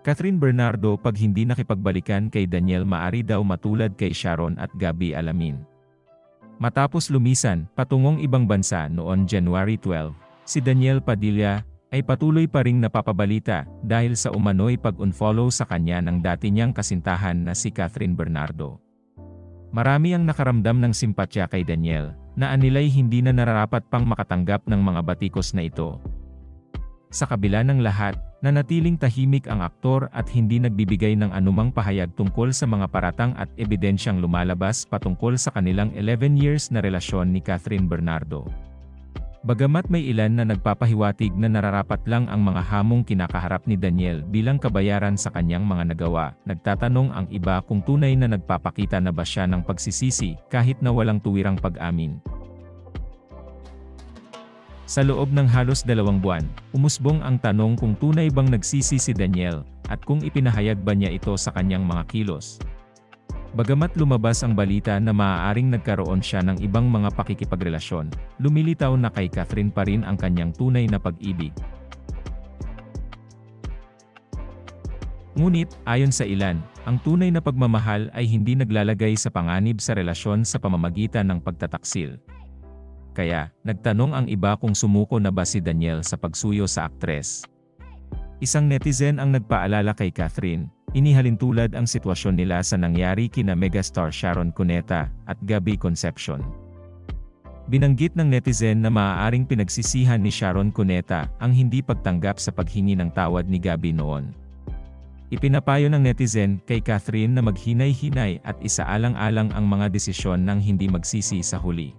Catherine Bernardo pag hindi nakipagbalikan kay Daniel maari daw matulad kay Sharon at Gabi Alamin. Matapos lumisan, patungong ibang bansa noon January 12, si Daniel Padilla ay patuloy pa ring napapabalita dahil sa umano'y pag-unfollow sa kanya ng dati niyang kasintahan na si Catherine Bernardo. Marami ang nakaramdam ng simpatya kay Daniel, na anilay hindi na nararapat pang makatanggap ng mga batikos na ito. Sa kabila ng lahat, nanatiling tahimik ang aktor at hindi nagbibigay ng anumang pahayag tungkol sa mga paratang at ebidensyang lumalabas patungkol sa kanilang 11 years na relasyon ni Catherine Bernardo. Bagamat may ilan na nagpapahiwatig na nararapat lang ang mga hamong kinakaharap ni Daniel bilang kabayaran sa kanyang mga nagawa, nagtatanong ang iba kung tunay na nagpapakita na ba siya ng pagsisisi kahit na walang tuwirang pag-amin. Sa loob ng halos dalawang buwan, umusbong ang tanong kung tunay bang nagsisi si Daniel, at kung ipinahayag ba niya ito sa kanyang mga kilos. Bagamat lumabas ang balita na maaaring nagkaroon siya ng ibang mga pakikipagrelasyon, lumilitaw na kay Catherine pa rin ang kanyang tunay na pag-ibig. Ngunit, ayon sa ilan, ang tunay na pagmamahal ay hindi naglalagay sa panganib sa relasyon sa pamamagitan ng pagtataksil. Kaya, nagtanong ang iba kung sumuko na ba si Daniel sa pagsuyo sa aktres. Isang netizen ang nagpaalala kay Catherine, inihalin tulad ang sitwasyon nila sa nangyari kina megastar Sharon Cuneta at Gabby Concepcion. Binanggit ng netizen na maaaring pinagsisihan ni Sharon Cuneta ang hindi pagtanggap sa paghingi ng tawad ni Gabby noon. Ipinapayo ng netizen kay Catherine na maghinay-hinay at isaalang-alang ang mga desisyon ng hindi magsisi sa huli.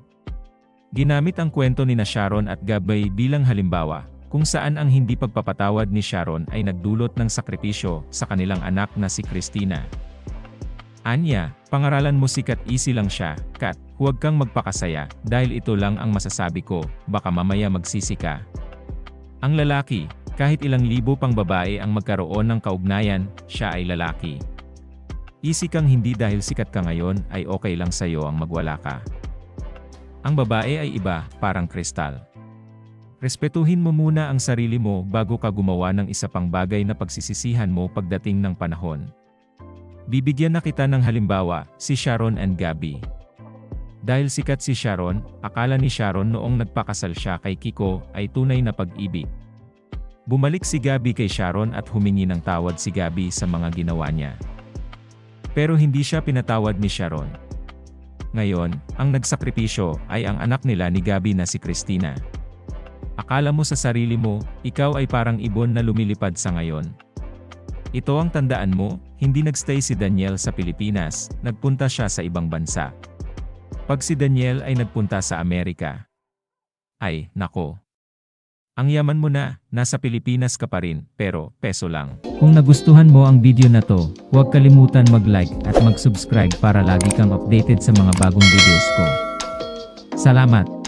Ginamit ang kwento ni na Sharon at Gabay bilang halimbawa, kung saan ang hindi pagpapatawad ni Sharon ay nagdulot ng sakripisyo sa kanilang anak na si Christina. Anya, pangaralan mo sikat easy lang siya, Kat, huwag kang magpakasaya, dahil ito lang ang masasabi ko, baka mamaya magsisi ka. Ang lalaki, kahit ilang libo pang babae ang magkaroon ng kaugnayan, siya ay lalaki. Easy kang hindi dahil sikat ka ngayon ay okay lang sa'yo ang magwala ka. Ang babae ay iba, parang kristal. Respetuhin mo muna ang sarili mo bago ka gumawa ng isa pang bagay na pagsisisihan mo pagdating ng panahon. Bibigyan na kita ng halimbawa, si Sharon and Gabby. Dahil sikat si Sharon, akala ni Sharon noong nagpakasal siya kay Kiko ay tunay na pag-ibig. Bumalik si Gabby kay Sharon at humingi ng tawad si Gabby sa mga ginawa niya. Pero hindi siya pinatawad ni Sharon. Ngayon, ang nagsakripisyo ay ang anak nila ni Gabi na si Christina. Akala mo sa sarili mo, ikaw ay parang ibon na lumilipad sa ngayon. Ito ang tandaan mo, hindi nagstay si Daniel sa Pilipinas, nagpunta siya sa ibang bansa. Pag si Daniel ay nagpunta sa Amerika. Ay, nako. Ang yaman mo na, nasa Pilipinas ka pa rin, pero peso lang. Kung nagustuhan mo ang video na to, huwag kalimutan mag-like at mag-subscribe para lagi kang updated sa mga bagong videos ko. Salamat!